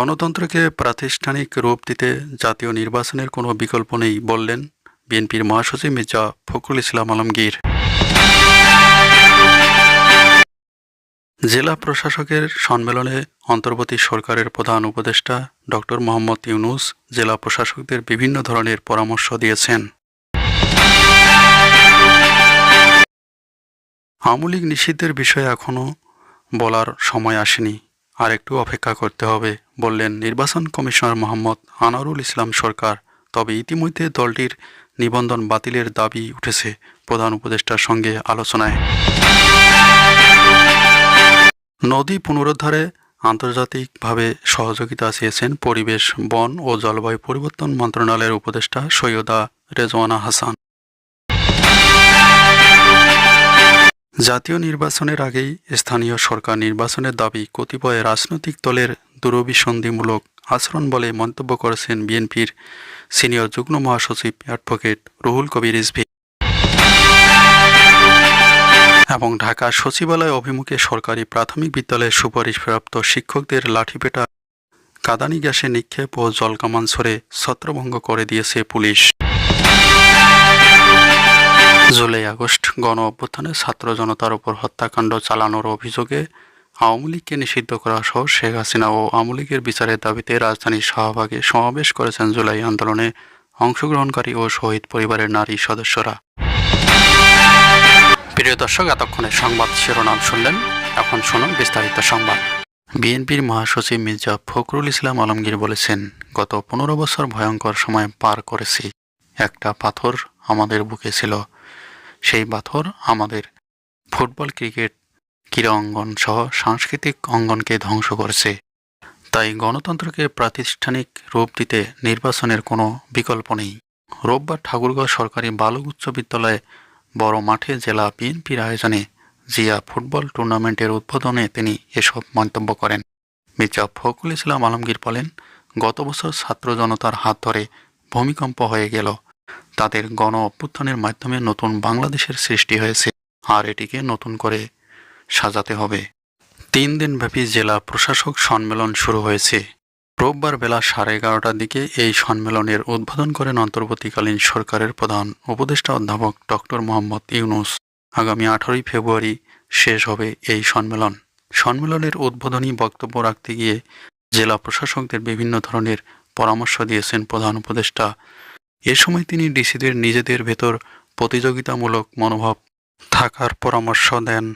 গণতন্ত্রকে প্রাতিষ্ঠানিক রূপ দিতে জাতীয় নির্বাচনের কোনো বিকল্প নেই, বললেন বিএনপির মহাসচিব মির্জা ফখরুল ইসলাম আলমগীর। জেলা প্রশাসকের সম্মেলনে অন্তর্বর্তী সরকারের প্রধান উপদেষ্টা ডক্টর মোহাম্মদ ইউনুস জেলা প্রশাসকদের বিভিন্ন ধরনের পরামর্শ দিয়েছেন। আওয়ামী লীগ নিষিদ্ধের বিষয়ে এখনও বলার সময় আসেনি। আর একটু অপেক্ষা করতে হবে, বললেন নির্বাচন কমিশনার মোহাম্মদ আনারুল ইসলাম সরকার। তবে ইতিমধ্যে দলটির নিবন্ধন বাতিলের দাবি উঠেছে প্রধান উপদেষ্টার সঙ্গে আলোচনায়। নদী পুনরুদ্ধারে আন্তর্জাতিকভাবে সহযোগিতা চেয়েছেন পরিবেশ, বন ও জলবায়ু পরিবর্তন মন্ত্রণালয়ের উপদেষ্টা সৈয়দা রেজওয়ানা হাসান। জাতীয় নির্বাচনের আগেই স্থানীয় সরকার নির্বাচনের দাবি কতিপয় রাজনৈতিক দলের দুরভিসন্ধিমূলক আচরণ বলে মন্তব্য করেছেন বিএনপির সিনিয়র যুগ্ম মহাসচিব অ্যাডভোকেট রুহুল কবির রিজভী এবং ঢাকা সচিবালয় অভিমুখে সরকারি প্রাথমিক বিদ্যালয়ের সুপারিশপ্রাপ্ত শিক্ষকদের লাঠিপেটা, কাদানি গ্যাসে নিক্ষেপ ও জলকামান ছড়ে ছত্রভঙ্গ করে দিয়েছে পুলিশ। জুলাই আগস্ট গণ অভ্যুত্থানে ছাত্র জনতার উপর হত্যাকাণ্ড চালানোর অভিযোগে আওয়ামী লীগকে নিষিদ্ধ করা সহ শেখ হাসিনা ও আওয়ামী লীগের বিচারের দাবিতে রাজধানীর শাহবাগে সমাবেশ করেছেন জুলাই আন্দোলনে অংশগ্রহণকারী ও শহীদ পরিবারের নারী সদস্যরা। প্রিয় দর্শক, এতক্ষণে সংবাদ শিরোনাম শুনলেন। এখন শুনুন বিস্তারিত সংবাদ। বিএনপির মহাসচিব মির্জা ফখরুল ইসলাম আলমগীর বলেছেন, গত পনেরো বছর ভয়ঙ্কর সময় পার করেছি। একটা পাথর আমাদের বুকে ছিল। সেই পাথর আমাদের ফুটবল ক্রিকেট ক্রীড়া অঙ্গন সহ সাংস্কৃতিক অঙ্গনকে ধ্বংস করেছে। তাই গণতন্ত্রকে প্রাতিষ্ঠানিক রূপ দিতে নির্বাচনের কোনো বিকল্প নেই। রোববার ঠাকুরগাঁও সরকারি বালক উচ্চ বিদ্যালয়ে বড় মাঠে জেলা বিএনপির আয়োজনে জিয়া ফুটবল টুর্নামেন্টের উদ্বোধনে তিনি এসব মন্তব্য করেন। মির্জা ফখরুল ইসলাম আলমগীর বলেন, গত বছর ছাত্র জনতার হাত ধরে ভূমিকম্প হয়ে গেল। তাদের গণ অভ্যুত্থানের মাধ্যমে নতুন বাংলাদেশের সৃষ্টি হয়েছে আর এটিকে নতুন করে সাজাতে হবে। তিন দিনব্যাপী জেলা প্রশাসক সম্মেলন শুরু হয়েছে। রোববার বেলা সাড়ে এগারোটার দিকে এই সম্মেলনের উদ্বোধন করেন অন্তর্বর্তীকালীন সরকারের প্রধান উপদেষ্টা অধ্যাপক ডক্টর মোহাম্মদ ইউনুস। আগামী আঠারোই ফেব্রুয়ারি শেষ হবে এই সম্মেলন। সম্মেলনের উদ্বোধনী বক্তব্য রাখতে গিয়ে জেলা প্রশাসকদের বিভিন্ন ধরনের পরামর্শ দিয়েছেন প্রধান উপদেষ্টা এ সময় তিনি ডিসিদের নিজেদের ভেতর প্রতিযোগিতামূলক মনোভাব থাকার পরামর্শ দেন।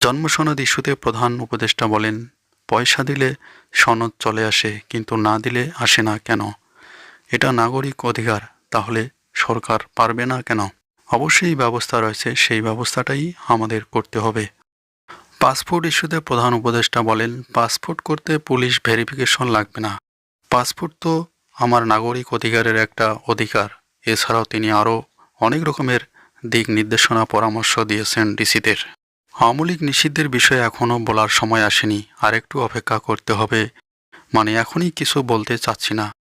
জন্মসনদ ইস্যুতে প্রধান উপদেষ্টা বলেন, পয়সা দিলে সনদ চলে আসে, কিন্তু না দিলে আসে না কেন? এটা নাগরিক অধিকার, তাহলে সরকার পারবে না কেন? অবশ্যই ব্যবস্থা রয়েছে, সেই ব্যবস্থাটাই আমাদের করতে হবে। পাসপোর্ট ইস্যুতে প্রধান উপদেষ্টা বলেন, পাসপোর্ট করতে পুলিশ ভেরিফিকেশন লাগবে না। পাসপোর্ট তো আমার নাগরিক অধিকারের একটা অধিকার। এছাড়াও তিনি আরও অনেক রকমের দিক নির্দেশনা, পরামর্শ দিয়েছেন ডিসিদের। আওয়ামী নিষিদ্ধের বিষয়ে এখনও বলার সময় আসেনি। আর একটু অপেক্ষা করতে হবে। মানে এখনই কিছু বলতে চাচ্ছি না।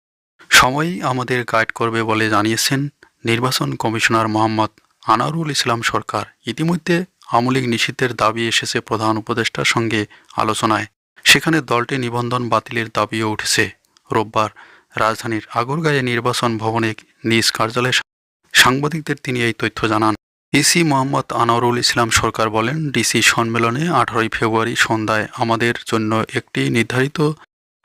সময়ই আমাদের গাইড করবে বলে জানিয়েছেন নির্বাচন কমিশনার মোহাম্মদ আনারুল ইসলাম সরকার। ইতিমধ্যে আওয়ামী নিষিদ্ধের দাবি এসেছে প্রধান উপদেষ্টার সঙ্গে আলোচনায়। সেখানে দলটি নিবন্ধন বাতিলের দাবিও উঠেছে। রোববার রাজধানীর আগরগাঁয়ে নির্বাচন ভবনে নিজ কার্যালয়ে সাংবাদিকদের তিনি এই তথ্য জানান। ইসি মোহাম্মদ আনোয়ারুল ইসলাম সরকার বলেন, ডিসি সম্মেলনে আঠারোই ফেব্রুয়ারি সন্ধ্যায় আমাদের জন্য একটি নির্ধারিত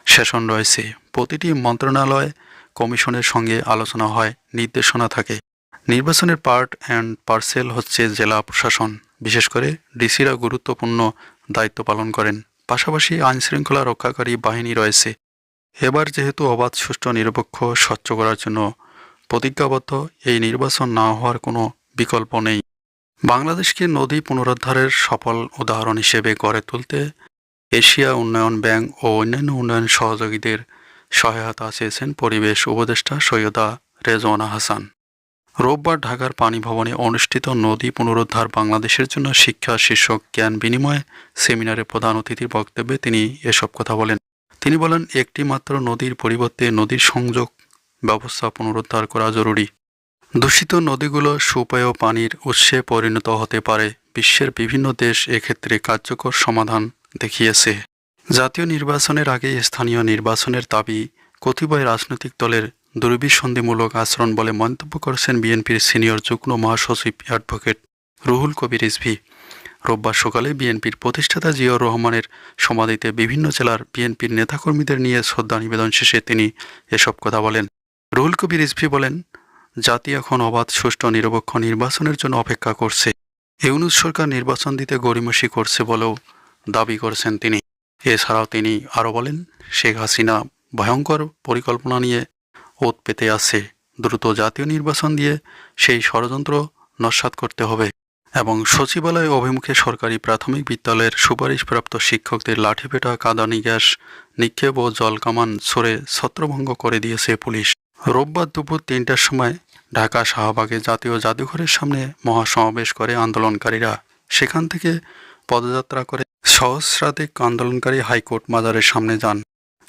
সেশন রয়েছে। প্রতিটি মন্ত্রণালয় কমিশনের সঙ্গে আলোচনা হয়, নির্দেশনা থাকে। নির্বাচনের পার্ট অ্যান্ড পার্সেল হচ্ছে জেলা প্রশাসন। বিশেষ করে ডিসিরা গুরুত্বপূর্ণ দায়িত্ব পালন করেন। পাশাপাশি আইনশৃঙ্খলা রক্ষাকারী বাহিনী রয়েছে। এবার যেহেতু অবাধ, সুষ্ঠু, নিরপেক্ষ, স্বচ্ছ করার জন্য প্রতিজ্ঞাবদ্ধ, এই নির্বাচন না হওয়ার কোনো বিকল্প নেই। বাংলাদেশকে নদী পুনরুদ্ধারের সফল উদাহরণ হিসেবে গড়ে তুলতে এশিয়া উন্নয়ন ব্যাংক ও অন্যান্য উন্নয়ন সহযোগীদের সহায়তা চেয়েছেন পরিবেশ উপদেষ্টা সৈয়দা রেজওয়ানা হাসান রোববার ঢাকার পানি ভবনে অনুষ্ঠিত নদী পুনরুদ্ধার বাংলাদেশের জন্য শিক্ষা, শীর্ষক জ্ঞান বিনিময় সেমিনারে প্রধান অতিথির বক্তব্যে তিনি এসব কথা বলেন। তিনি বলেন একটি মাত্র নদীর পরিবর্তে নদীর সংযোগ ব্যবস্থা পুনরুদ্ধার করা জরুরি। দূষিত নদীগুলো সুপেয় পানির উৎসে পরিণত হতে পারে। বিশ্বের বিভিন্ন দেশ এক্ষেত্রে কার্যকর সমাধান দেখিয়েছে। জাতীয় নির্বাচনের আগে স্থানীয় নির্বাচনের দাবি কতিপয় রাজনৈতিক দলের দুর্বিসন্ধিমূলক আচরণ বলে মন্তব্য করেছেন বিএনপির সিনিয়র যুগ্ম মহাসচিব অ্যাডভোকেট রুহুল কবির রিজভী। রোববার সকালে বিএনপির প্রতিষ্ঠাতা জিয়াউর রহমানের সমাধিতে বিভিন্ন জেলার বিএনপির নেতাকর্মীদের নিয়ে শ্রদ্ধা নিবেদন শেষে তিনি এসব কথা বলেন। রুহুল কবির রিজভী বলেন, জাতি এখন অবাধ, সুষ্ঠু, নিরপেক্ষ নির্বাচনের জন্য অপেক্ষা করছে। ইউনুস সরকার নির্বাচন দিতে গড়িমসি করছে বলেও দাবি করেছেন তিনি। এছাড়াও তিনি আরও বলেন, শেখ হাসিনা ভয়ঙ্কর পরিকল্পনা নিয়ে ওত পেতে আছে। দ্রুত জাতীয় নির্বাচন দিয়ে সেই ষড়যন্ত্র নস্যাৎ করতে হবে। এবং সচিবালয় অভিমুখে সরকারি প্রাথমিক বিদ্যালয়ের সুপারিশপ্রাপ্ত শিক্ষকদের লাঠিপেটা, কাদানি গ্যাস, নিক্ষেপ ও জলকামান ছড়ে ছত্রভঙ্গ করে দিয়েছে পুলিশ। রোববার দুপুর তিনটার সময় ঢাকা শাহবাগে জাতীয় জাদুঘরের সামনে মহাসমাবেশ করে আন্দোলনকারীরা। সেখান থেকে পদযাত্রা করে সহস্রাধিক আন্দোলনকারী হাইকোর্ট মাজারের সামনে যান।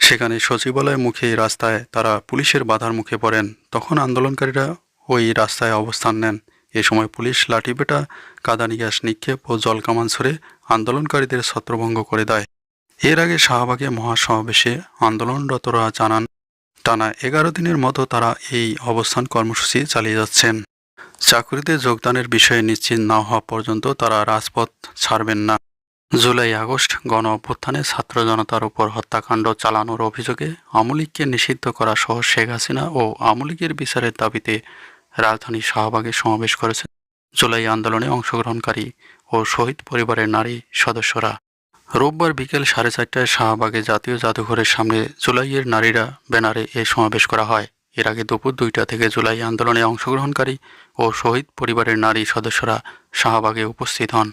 সেখানে সচিবালয় মুখে রাস্তায় তারা পুলিশের বাধার মুখে পড়েন। তখন আন্দোলনকারীরা ওই রাস্তায় অবস্থান নেন। এ সময় পুলিশ লাঠিপেটা কাদানি গ্যাস নিক্ষেপ ও জলকামান ছড়ে আন্দোলনকারীদের ছত্রভঙ্গ করে দেয়। এর আগে শাহবাগে মহাসমাবেশে আন্দোলনরতরা জানান, টানা এগারো দিনের মতো তারা এই অবস্থান কর্মসূচি চালিয়ে যাচ্ছেন। চাকরিতে যোগদানের বিষয়ে নিশ্চিত না হওয়া পর্যন্ত তারা রাজপথ ছাড়বেন না। জুলাই, আগস্ট গণ অভ্যুত্থানে ছাত্র জনতার উপর হত্যাকাণ্ড চালানোর অভিযোগে আমলিগকে নিষিদ্ধ করা সহ শেখ হাসিনা ও আমলিগের বিচারের দাবিতে রাজধানী শাহবাগে সমাবেশ করেছেন জুলাই আন্দোলনে অংশগ্রহণকারী ও শহীদ পরিবারের নারী সদস্যরা। রোববার বিকেল সাড়ে চারটায় শাহবাগে জাতীয় জাদুঘরের সামনে জুলাইয়ের নারীরা ব্যানারে এ সমাবেশ করা হয়। এর আগে দুপুর দুইটা থেকে জুলাই আন্দোলনে অংশগ্রহণকারী ও শহীদ পরিবারের নারী সদস্যরা শাহবাগে উপস্থিত হন।